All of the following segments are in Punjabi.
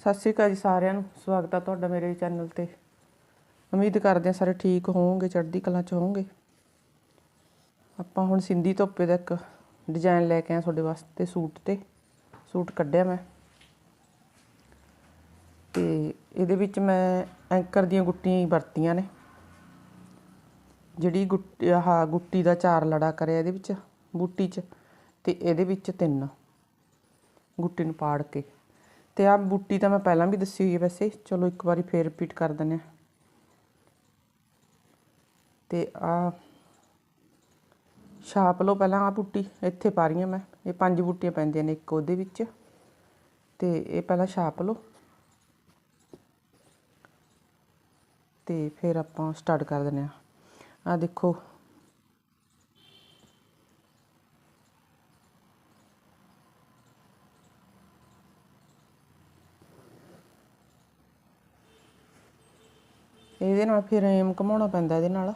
ਸਤਿ ਸ਼੍ਰੀ ਅਕਾਲ ਜੀ ਸਾਰਿਆਂ ਨੂੰ। ਸਵਾਗਤ ਆ ਤੁਹਾਡਾ ਮੇਰੇ ਚੈਨਲ ਤੇ। ਉਮੀਦ ਕਰਦੇ ਹਾਂ ਸਾਰੇ ਠੀਕ ਹੋਵੋਗੇ, ਚੜ੍ਹਦੀ ਕਲਾ ਚ ਹੋਵੋਗੇ। ਆਪਾਂ ਹੁਣ ਸਿੰਧੀ ਧੋਪੇ ਦਾ ਇੱਕ ਡਿਜ਼ਾਈਨ ਲੈ ਕੇ ਆਏ ਤੁਹਾਡੇ ਵਾਸਤੇ ਸੂਟ ਤੇ। ਸੂਟ ਕੱਢਿਆ ਮੈਂ। ਤੇ ਇਹਦੇ ਵਿੱਚ ਮੈਂ ਐਂਕਰ ਦੀਆਂ ਗੁੱਟੀਆਂ ਹੀ ਵਰਤੀਆਂ ਨੇ। ਜਿਹੜੀ ਗੁੱਟੀ, ਆਹ ਗੁੱਟੀ ਦਾ ਚਾਰ ਲੜਾ ਕਰਿਆ ਇਹਦੇ ਵਿੱਚ, ਬੂਟੀ 'ਚ। ਤੇ ਇਹਦੇ ਵਿੱਚ ਤਿੰਨ ਗੁੱਟੀ ਨੂੰ ਪਾੜ ਕੇ। ਤੇ ਆ ਬੂਟੀ ਤਾਂ ਮੈਂ ਪਹਿਲਾਂ ਵੀ ਦੱਸੀ ਹੋਈ ਹੈ ਵੈਸੇ। ਚਲੋ ਇੱਕ ਵਾਰੀ ਫੇਰ ਰਿਪੀਟ ਕਰ ਦਿੰਦੇ ਹਾਂ। ਤੇ ਆ ਛਾਪ ਲਓ ਪਹਿਲਾਂ ਆ ਬੂਟੀ, ਇੱਥੇ ਪਾ ਰਹੀ ਹਾਂ ਮੈਂ। ਇਹ ਪੰਜ ਬੂਟੀਆਂ ਪੈਂਦੀਆਂ ਨੇ ਇੱਕ ਉਹਦੇ ਵਿੱਚ। ਤੇ ਇਹ ਪਹਿਲਾਂ ਛਾਪ ਲਓ। ਤੇ ਫਿਰ ਆਪਾਂ ਸਟਾਰਟ ਕਰ ਦਿੰਦੇ ਆ ਆ ਦੇਖੋ ਇਹਦੇ ਨਾਲ ਫਿਰ ਏਮ ਘਮਾਉਣਾ ਪੈਂਦਾ ਇਹਦੇ ਨਾਲ।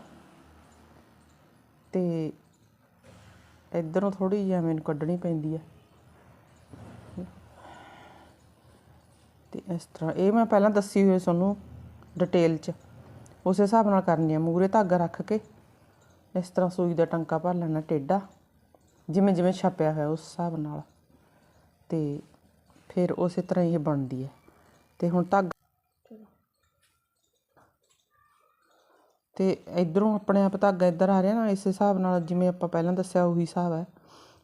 ਤੇ ਇਧਰੋਂ ਥੋੜੀ ਜਿਹੀ ਮੈਨੂੰ ਕੱਢਣੀ ਪੈਂਦੀ ਹੈ ਤੇ ਇਸ ਤਰ੍ਹਾਂ, ਇਹ ਮੈਂ ਪਹਿਲਾਂ ਦੱਸੀ ਹੋਈ ਤੁਹਾਨੂੰ ਡਿਟੇਲ 'ਚ। ਉਸੇ ਹਿਸਾਬ ਨਾਲ ਕਰਨੀ ਹੈ ਮੂਰੇ ਧਾਗਾ ਰੱਖ ਕੇ ਇਸ ਤਰ੍ਹਾਂ ਸੂਈ ਦਾ ਟੰਕਾ ਭਰ ਲੈਣਾ, ਟੇਢਾ, ਜਿਵੇਂ ਜਿਵੇਂ ਛਾਪਿਆ ਹੋਇਆ ਉਸ ਹਿਸਾਬ ਨਾਲ। ਤੇ ਫਿਰ ਉਸੇ ਤਰ੍ਹਾਂ ਇਹ ਬਣਦੀ ਹੈ ਤੇ ਹੁਣ ਧਾਗਾ ਤੇ ਇਧਰੋਂ ਆਪਣੇ ਆਪ ਧਾਗਾ ਇੱਧਰ ਆ ਰਿਹਾ ਨਾ ਇਸ ਹਿਸਾਬ ਨਾਲ ਜਿਵੇਂ ਆਪਾਂ ਪਹਿਲਾਂ ਦੱਸਿਆ ਉਹੀ ਹਿਸਾਬ ਹੈ।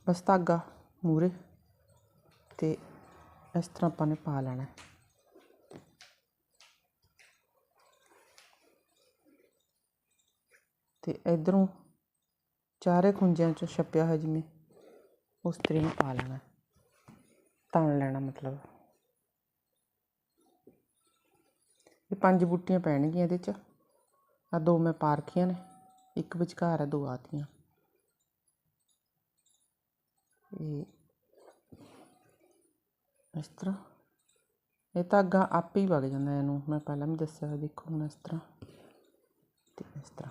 ਬਸ ਧਾਗਾ ਮੂਰੇ ਤੇ ਇਸ ਤਰ੍ਹਾਂ ਆਪਾਂ ਨੇ ਪਾ ਲੈਣਾ ਹੈ। ਤੇ ਇਧਰੋਂ ਚਾਰੇ ਖੁੰਝਿਆਂ ਚੋਂ ਛਪਿਆ ਹੋਇਆ ਜਿਵੇਂ ਉਸ ਤਰੀ ਨੂੰ ਪਾ ਲੈਣਾ ਤਣ ਲੈਣਾ ਮਤਲਬ। ਇਹ ਪੰਜ ਬੂਟੀਆਂ ਪੈਣਗੀਆਂ ਇਹਦੇ 'ਚ। ਆ ਦੋ ਮੈਂ ਪਾ ਰੱਖੀਆਂ ਨੇ, ਇੱਕ ਵਿਚਕਾਰ ਹੈ ਦੋ ਆਤੀਆਂ। ਇਹ ਇਸ ਤਰ੍ਹਾਂ। ਇਹ ਧਾਗਾ ਆਪੇ ਹੀ ਵਗ ਜਾਂਦਾ ਇਹਨੂੰ, ਮੈਂ ਪਹਿਲਾਂ ਵੀ ਦੱਸਿਆ, ਦੇਖੋ ਹੁਣ ਇਸ ਤਰ੍ਹਾਂ ਤੇ ਇਸ ਤਰ੍ਹਾਂ।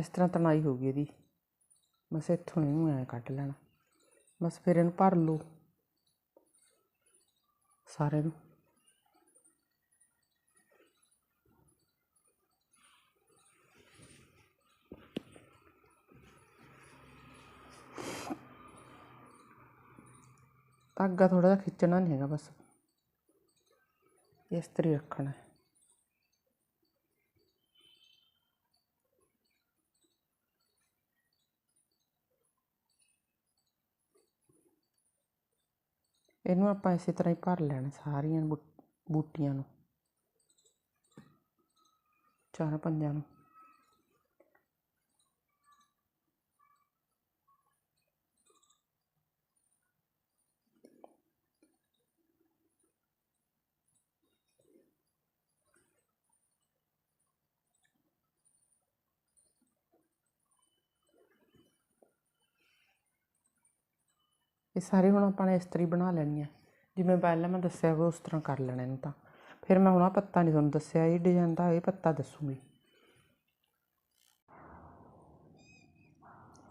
ਇਸ ਤਰ੍ਹਾਂ ਤਣਾਈ ਹੋ ਗਈ ਇਹਦੀ। ਬਸ ਇੱਥੋਂ ਇਹਨੂੰ ਐ ਕੱਢ ਲੈਣਾ। ਬਸ ਫਿਰ ਇਹਨੂੰ ਭਰ ਲਓ। ਸਾਰੇ ਨੂੰ। ਧਾਗਾ ਥੋੜਾ ਜਿਹਾ ਖਿੱਚਣਾ ਨਹੀਂ ਹੈਗਾ ਬਸ। ਇਸ ਤਰ੍ਹਾਂ ਰੱਖਣਾ। ਹੈ ਇਹਨੂੰ ਆਪਾਂ ਇਸੇ ਤਰ੍ਹਾਂ ਹੀ ਭਰ ਲੈਣਾ ਸਾਰੀਆਂ ਬੂ- ਬੂਟੀਆਂ ਨੂੰ। ਚਾਰ ਪੰਜਾਂ ਨੂੰ। ਇਹ ਸਾਰੇ ਹੁਣ ਆਪਾਂ ਨੇ ਇਸ ਤਰ੍ਹਾਂ ਹੀ ਬਣਾ ਲੈਣੀ ਹੈ ਜਿਵੇਂ ਪਹਿਲਾਂ ਮੈਂ ਦੱਸਿਆ ਵਾ ਉਸ ਤਰ੍ਹਾਂ ਕਰ ਲੈਣਾ ਇਹਨੂੰ ਤਾਂ। ਫਿਰ ਮੈਂ ਹੁਣ ਆ ਪੱਤਾ ਨਹੀਂ ਤੁਹਾਨੂੰ ਦੱਸਿਆ, ਇਹ ਡਿਜ਼ਾਈਨ ਦਾ ਇਹ ਪੱਤਾ ਦੱਸੂਗੀ।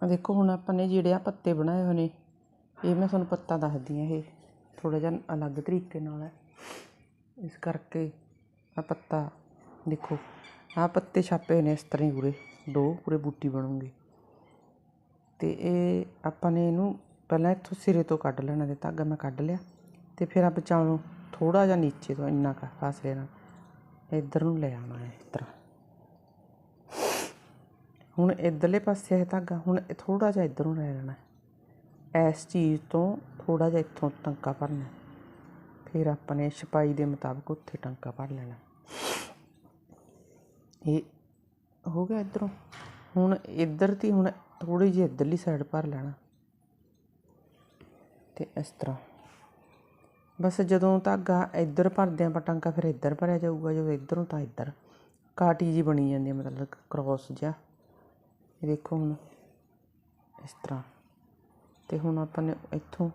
ਆ ਦੇਖੋ ਹੁਣ ਆਪਾਂ ਨੇ ਜਿਹੜੇ ਆ ਪੱਤੇ ਬਣਾਏ ਹੋਏ ਨੇ, ਇਹ ਮੈਂ ਤੁਹਾਨੂੰ ਪੱਤਾ ਦੱਸਦੀ ਆ ਇਹ ਥੋੜਾ ਜਿਹਾ ਅਲੱਗ ਤਰੀਕੇ ਨਾਲ ਹੈ। ਇਸ ਕਰਕੇ ਆ ਪੱਤਾ ਦੇਖੋ ਆ ਪੱਤੇ ਛਾਪੇ ਹੋਏ ਨੇ ਇਸ ਤਰ੍ਹਾਂ ਹੀ ਪੂਰੇ, ਦੋ ਪੂਰੇ ਬੂਟੀ ਬਣੂਗੇ। ਤੇ ਇਹ ਆਪਾਂ ਨੇ ਇਹਨੂੰ ਪਹਿਲਾਂ ਇੱਥੋਂ ਸਿਰੇ ਤੋਂ ਕੱਢ ਲੈਣਾ ਅਤੇ ਧਾਗਾ ਮੈਂ ਕੱਢ ਲਿਆ ਅਤੇ ਫਿਰ ਆ ਬਚਾਉਣ ਥੋੜ੍ਹਾ ਜਿਹਾ ਨੀਚੇ ਤੋਂ ਇੰਨਾ ਕੁ ਫਾਸਲੇ ਨਾਲ ਇੱਧਰ ਨੂੰ ਲੈ ਆਉਣਾ ਹੈ ਇਸ ਤਰ੍ਹਾਂ। ਹੁਣ ਇੱਧਰਲੇ ਪਾਸੇ ਹੈ ਧਾਗਾ, ਹੁਣ ਥੋੜ੍ਹਾ ਜਿਹਾ ਇੱਧਰੋਂ ਲੈ ਲੈਣਾ ਇਸ ਚੀਜ਼ ਤੋਂ ਥੋੜ੍ਹਾ ਜਿਹਾ ਇੱਥੋਂ ਟੰਕਾ ਭਰਨਾ। ਫਿਰ ਆਪਣੇ ਛਪਾਈ ਦੇ ਮੁਤਾਬਕ ਉੱਥੇ ਟੰਕਾ ਭਰ ਲੈਣਾ। ਇਹ ਹੋ ਗਿਆ ਇੱਧਰੋਂ। ਹੁਣ ਇੱਧਰ ਦੀ ਹੁਣ ਥੋੜੀ ਜਿਹੀ ਇੱਧਰਲੀ ਸਾਈਡ ਭਰ ਲੈਣਾ। ਤੇ ਇਸ ਤਰ੍ਹਾਂ। ਬਸ ਜਦੋਂ ਧਾਗਾ ਇੱਧਰ ਭਰਦੇ ਆਪਾਂ, ਟਾਂਕਾ ਫਿਰ ਇੱਧਰ ਭਰਿਆ ਜਾਊਗਾ, ਜਦੋਂ ਇੱਧਰੋਂ ਤਾਂ ਇੱਧਰ। ਕਾਟੀ ਜੀ ਬਣੀ ਜਾਂਦੀ ਹੈ ਮਤਲਬ ਕ੍ਰੋਸ ਜਿਹਾ। ਇਹ ਦੇਖੋ ਹੁਣ, ਇਸ ਤਰ੍ਹਾਂ। ਤੇ ਹੁਣ ਆਪਾਂ ਨੇ ਇੱਥੋਂ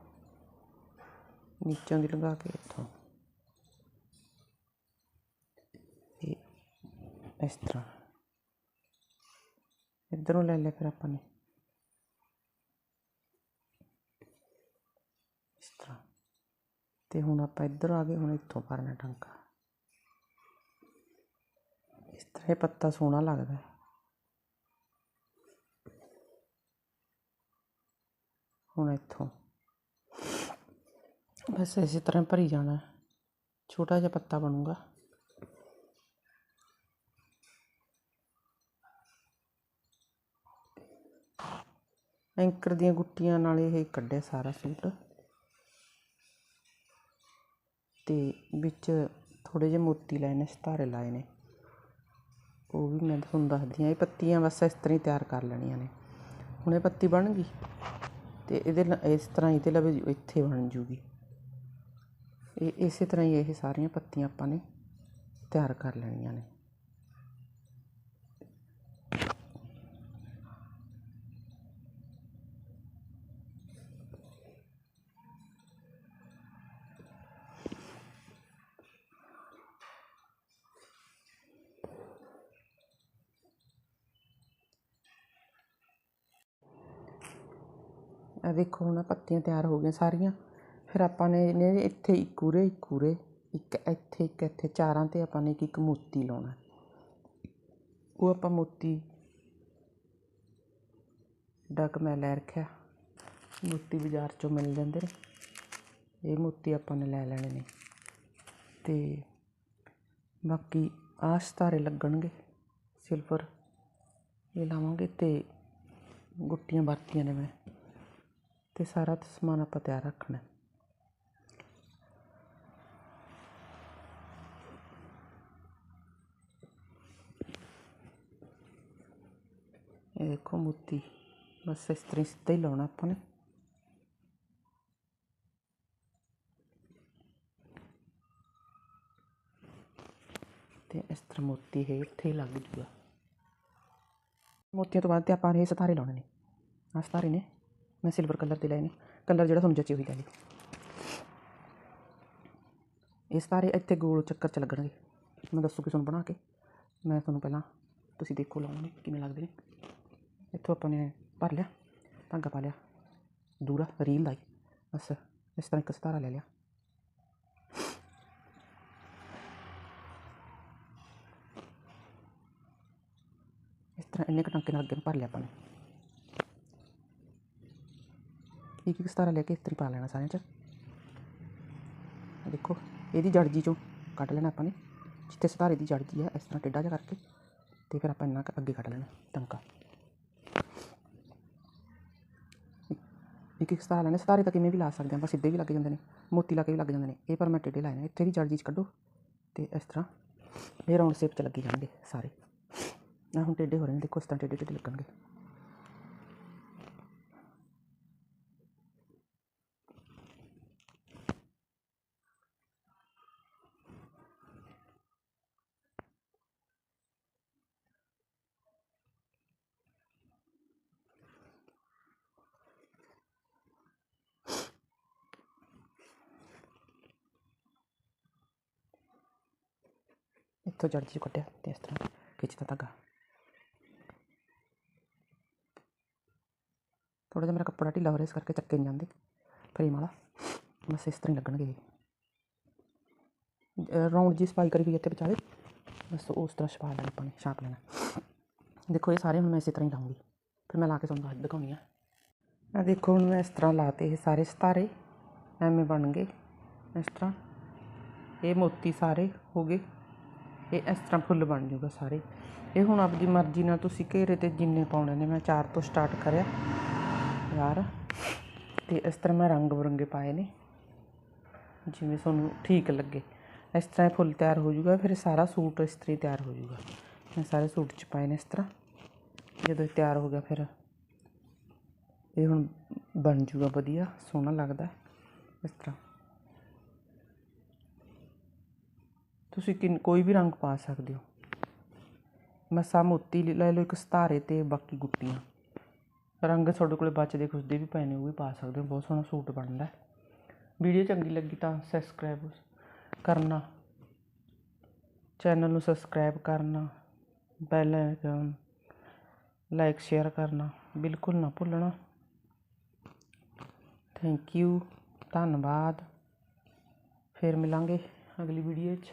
ਨੀਚੋਂ ਦੀ ਲਗਾ ਕੇ ਇੱਥੋਂ। ਇਹ ਇਸ ਤਰ੍ਹਾਂ। ਇੱਧਰੋਂ ਲੈ ਲਿਆ ਫਿਰ ਆਪਾਂ ਨੇ ਇਸ ਤਰ੍ਹਾਂ ਤੇ ਹੁਣ ਆਪਾਂ ਇੱਧਰ ਆ ਗਏ, ਹੁਣ ਇੱਥੋਂ ਭਰਨਾ ਟਾਂਕਾ। ਇਸ ਤਰ੍ਹਾਂ ਇਹ ਪੱਤਾ ਸੋਹਣਾ ਲੱਗਦਾ। ਹੈ ਹੁਣ ਇੱਥੋਂ। ਬਸ ਇਸੇ ਤਰ੍ਹਾਂ ਭਰੀ ਜਾਣਾ। ਛੋਟਾ ਜਿਹਾ ਪੱਤਾ ਬਣੂਗਾ। ਐਂਕਰ ਦੀਆਂ ਗੁੱਟੀਆਂ ਨਾਲ ਇਹ ਕੱਢਿਆ ਸਾਰਾ ਸੂਟ। ਅਤੇ ਵਿੱਚ ਥੋੜ੍ਹੇ ਜਿਹੇ ਮੋਤੀ ਲਾਏ ਨੇ, ਸਿਤਾਰੇ ਲਾਏ ਨੇ। ਉਹ ਵੀ ਮੈਂ ਤੁਹਾਨੂੰ ਦੱਸਦੀ ਹਾਂ, ਇਹ ਪੱਤੀਆਂ ਬਸ ਇਸ ਤਰ੍ਹਾਂ ਹੀ ਤਿਆਰ ਕਰ ਲੈਣੀਆਂ ਨੇ। ਹੁਣ ਇਹ ਪੱਤੀ ਬਣ ਗਈ ਅਤੇ ਇਹਦੇ ਇਸ ਤਰ੍ਹਾਂ ਇਹਦੇ ਲਵੇ ਇੱਥੇ ਬਣ ਜੂਗੀ। ਇਹ ਇਸੇ ਤਰ੍ਹਾਂ ਹੀ ਇਹ ਸਾਰੀਆਂ ਪੱਤੀਆਂ ਆਪਾਂ ਨੇ ਤਿਆਰ ਕਰ ਲੈਣੀਆਂ ਨੇ। ਇਹ ਦੇਖੋ ਹੁਣ ਆਹ ਪੱਤੀਆਂ ਤਿਆਰ ਹੋ ਗਈਆਂ ਸਾਰੀਆਂ। ਫਿਰ ਆਪਾਂ ਨੇ ਇਹਨੇ ਇੱਥੇ ਇੱਕ ਉਰੇ ਇੱਕ ਉਰੇ, ਇੱਕ ਇੱਥੇ ਇੱਕ ਇੱਥੇ, ਚਾਰਾਂ ਤੇ ਆਪਾਂ ਨੇ ਇੱਕ ਇੱਕ ਮੋਤੀ ਲਾਉਣਾ। ਉਹ ਆਪਾਂ ਮੋਤੀ, ਡੱਕ ਮੈਂ ਲੈ ਰੱਖਿਆ। ਮੋਤੀ ਬਾਜ਼ਾਰ ਚੋਂ ਮਿਲ ਜਾਂਦੇ ਨੇ। ਇਹ ਮੋਤੀ ਆਪਾਂ ਨੇ ਲੈ ਲੈਣੇ ਨੇ। ਤੇ ਬਾਕੀ ਆਹ ਸਿਤਾਰੇ ਲੱਗਣਗੇ, ਸਿਲਵਰ। ਇਹ ਲਾਵਾਂਗੇ ਤੇ ਗੁੱਟੀਆਂ ਵਰਤੀਆਂ ਨੇ ਮੈਂ। ਤੇ ਸਾਰਾ ਸਮਾਨ ਆਪਾਂ ਤਿਆਰ ਰੱਖਣਾ ਇਹ ਦੇਖੋ ਮੋਤੀ, ਬਸ ਇਸ ਤਰ੍ਹਾਂ ਹੀ ਸਿੱਧਾ ਹੀ ਲਾਉਣਾ ਆਪਾਂ ਨੇ। ਤੇ ਇਸ ਤਰ੍ਹਾਂ ਮੋਤੀ ਇਹ ਇੱਥੇ ਲੱਗ ਜੂਗਾ। ਮੋਤੀਆਂ ਤੋਂ ਬਾਅਦ ਤੇ ਆਪਾਂ ਇਹ ਸਿਤਾਰੇ ਲਾਉਣੇ ਨੇ। ਆਹ ਸਿਤਾਰੇ ਨੇ। ਮੈਂ ਸਿਲਵਰ ਕਲਰ ਦੇ ਲਏ ਨੇ ਕਲਰ ਜਿਹੜਾ ਤੁਹਾਨੂੰ ਜੱਚੇ ਹੋਈ ਲੈ ਲਿਓ ਇਹ ਸਾਰੇ ਇੱਥੇ ਗੋਲ ਚੱਕਰ ਚ ਲੱਗਣਗੇ। ਮੈਂ ਦੱਸੂਗੀ ਤੁਹਾਨੂੰ ਬਣਾ ਕੇ। ਮੈਂ ਤੁਹਾਨੂੰ ਪਹਿਲਾਂ ਤੁਸੀਂ ਦੇਖੋ ਲਾਉਣੇ ਕਿਵੇਂ ਲੱਗਦੇ ਨੇ। ਇੱਥੋਂ ਆਪਾਂ ਨੇ ਭਰ ਲਿਆ, ਧਾਗਾ ਪਾ ਲਿਆ, ਦੂਰਾ ਰੀਲ ਦਾ ਹੀ ਬਸ ਇਸ ਤਰ੍ਹਾਂ ਇੱਕ ਸਤਾਰਾ ਲੈ ਲਿਆ। ਇਸ ਤਰ੍ਹਾਂ ਇੰਨੇ ਕੁ ਟਾਂਕੇ ਨਾਲ ਅੱਗੇ ਭਰ ਲਿਆ ਆਪਾਂ ਨੇ। ਇੱਕ ਇੱਕ ਸਿਤਾਰਾ ਲੈ ਕੇ ਇਸ ਤਰ੍ਹਾਂ ਹੀ ਪਾ ਲੈਣਾ ਸਾਰਿਆਂ 'ਚ? ਆਹ ਦੇਖੋ, ਇਹਦੀ ਜੜ ਜੀ ਚੋਂ ਕੱਢ ਲੈਣਾ ਆਪਾਂ ਨੇ। ਜਿੱਥੇ ਸਿਤਾਰੇ ਦੀ ਜੜ ਜੀ ਹੈ ਇਸ ਤਰ੍ਹਾਂ ਟੇਢਾ ਜਿਹਾ ਕਰਕੇ ਤੇ ਫਿਰ ਆਪਾਂ ਇੰਨਾ ਕੁ ਅੱਗੇ ਕੱਢ ਲੈਣਾ ਟਾਂਕਾ ਇੱਕ ਇੱਕ ਸਿਤਾਰਾ ਲੈਣਾ ਸਿਤਾਰੇ ਤਾਂ ਕਿਵੇਂ ਵੀ ਲਾ ਸਕਦੇ ਹਾਂ ਆਪਾਂ ਸਿੱਧੇ ਵੀ ਲੱਗ ਜਾਂਦੇ ਨੇ, ਮੋਤੀ ਲਾ ਕੇ ਵੀ ਲੱਗ ਜਾਂਦੇ ਨੇ। ਇਹ ਪਰ ਮੈਂ ਟੇਢੇ ਲਾਏ ਨੇ, ਇੱਥੇ ਦੀ ਜੜ ਜੀ 'ਚ ਕੱਢੋ ਤੇ ਇਸ ਤਰ੍ਹਾਂ ਇਹ ਰਾਉਂਡ ਸ਼ੇਪ 'ਚ ਲੱਗੀ ਜਾਣਗੇ ਸਾਰੇ। ਆ ਹੁਣ ਟੇਢੇ ਹੋ ਰਹੇ ਨੇ, ਦੇਖੋ ਇਸ ਤਰ੍ਹਾਂ ਟੇਢੇ ਟੇਢੇ ਲੱਗਣਗੇ। ਇੱਥੋਂ ਜੜ ਜੀ ਕੱਢਿਆ ਤੇ ਇਸ ਤਰ੍ਹਾਂ ਖਿੱਚਦਾ ਧਾਗਾ ਥੋੜਾ ਜਿਹਾ ਮੇਰਾ ਕੱਪੜਾ ਢਿੱਲਾ ਹੋ ਰਿਹਾ ਇਸ ਕਰਕੇ ਚੱਕੇ ਨਹੀਂ ਜਾਂਦੇ ਫਰੇਮ ਵਾਲਾ ਬਸ ਇਸ ਤਰ੍ਹਾਂ ਹੀ ਲੱਗਣਗੇ ਰਾਉਂਡ ਜੀ ਸਪਾਈ ਕਰੀ ਹੋਈ ਹੈ ਇੱਥੇ ਵਿਚਾਲੇ ਬਸ ਉਸ ਤਰ੍ਹਾਂ ਛਪਾ ਲੈਣਾ ਆਪਾਂ ਨੇ ਛਾਪ ਲੈਣਾ ਦੇਖੋ ਇਹ ਸਾਰੇ ਹੁਣ ਮੈਂ ਇਸੇ ਤਰ੍ਹਾਂ ਹੀ ਲਾਉਂਗੀ ਫਿਰ ਮੈਂ ਲਾ ਕੇ ਤੁਹਾਨੂੰ ਦੱਸ ਦਿਖਾਉਣੀ ਆ ਆ ਦੇਖੋ ਹੁਣ ਮੈਂ ਇਸ ਤਰ੍ਹਾਂ ਲਾਤੇ ਇਹ ਸਾਰੇ ਸਿਤਾਰੇ ਐਵੇਂ ਬਣ ਗਏ ਇਸ ਤਰ੍ਹਾਂ ਇਹ ਮੋਤੀ ਸਾਰੇ ਹੋ ਗਏ ਇਹ ਇਸ ਤਰ੍ਹਾਂ ਫੁੱਲ ਬਣ ਜੂਗਾ ਸਾਰੇ। ਇਹ ਹੁਣ ਆਪਦੀ ਮਰਜ਼ੀ ਨਾਲ ਤੁਸੀਂ ਘੇਰੇ ਤੇ ਜਿੰਨੇ ਪਾਉਣੇ ਨੇ, ਮੈਂ ਚਾਰ ਤੋਂ ਸਟਾਰਟ ਕਰਿਆ। ਯਾਰ, ਤੇ ਇਸ ਤਰ੍ਹਾਂ ਮੈਂ ਰੰਗ ਬਰੰਗੇ ਪਾਏ ਨੇ। ਜਿਵੇਂ ਤੁਹਾਨੂੰ ਠੀਕ ਲੱਗੇ। ਇਸ ਤਰ੍ਹਾਂ ਇਹ ਫੁੱਲ ਤਿਆਰ ਹੋ ਜਾਊਗਾ, ਫਿਰ ਸਾਰਾ ਸੂਟ ਇਸ ਤਰ੍ਹਾਂ ਹੀ ਤਿਆਰ ਹੋ ਜਾਊਗਾ। ਮੈਂ ਸਾਰੇ ਸੂਟ 'ਚ ਪਾਏ ਨੇ ਇਸ ਤਰ੍ਹਾਂ। ਜਦੋਂ ਇਹ ਤਿਆਰ ਹੋ ਗਿਆ, ਫਿਰ ਇਹ ਹੁਣ ਬਣ ਜਾਊਗਾ ਵਧੀਆ, ਸੋਹਣਾ ਲੱਗਦਾ ਇਸ ਤਰ੍ਹਾਂ। ਤੁਸੀਂ ਕਿਨ, ਕੋਈ ਵੀ ਰੰਗ ਪਾ ਸਕਦੇ ਹੋ। ਮਸਾ ਮੋਤੀ ਲੈ ਲੈ ਲਓ ਇੱਕ ਸਤਾਰੇ ਤੇ ਬਾਕੀ ਗੁੱਟੀਆਂ। ਰੰਗ ਤੁਹਾਡੇ ਕੋਲੇ ਬਚਦੇ ਖੁਸ਼ਦੇ ਵੀ ਪਏ ਨੇ, ਉਹ ਵੀ ਪਾ ਸਕਦੇ ਹੋ। ਬਹੁਤ ਸੋਹਣਾ ਸੂਟ ਬਣਦਾ। ਵੀਡੀਓ ਚੰਗੀ ਲੱਗੀ ਤਾਂ ਸਬਸਕ੍ਰਾਈਬ ਕਰਨਾ। ਚੈਨਲ ਨੂੰ ਸਬਸਕ੍ਰਾਈਬ ਕਰਨਾ। ਬੈਲ ਆਈਕਨ ਲਾਈਕ, ਸ਼ੇਅਰ ਕਰਨਾ। ਬਿਲਕੁਲ ਨਾ ਭੁੱਲਣਾ। ਥੈਂਕ ਯੂ ਧੰਨਵਾਦ। ਫਿਰ ਮਿਲਾਂਗੇ ਅਗਲੀ ਵੀਡੀਓ 'ਚ।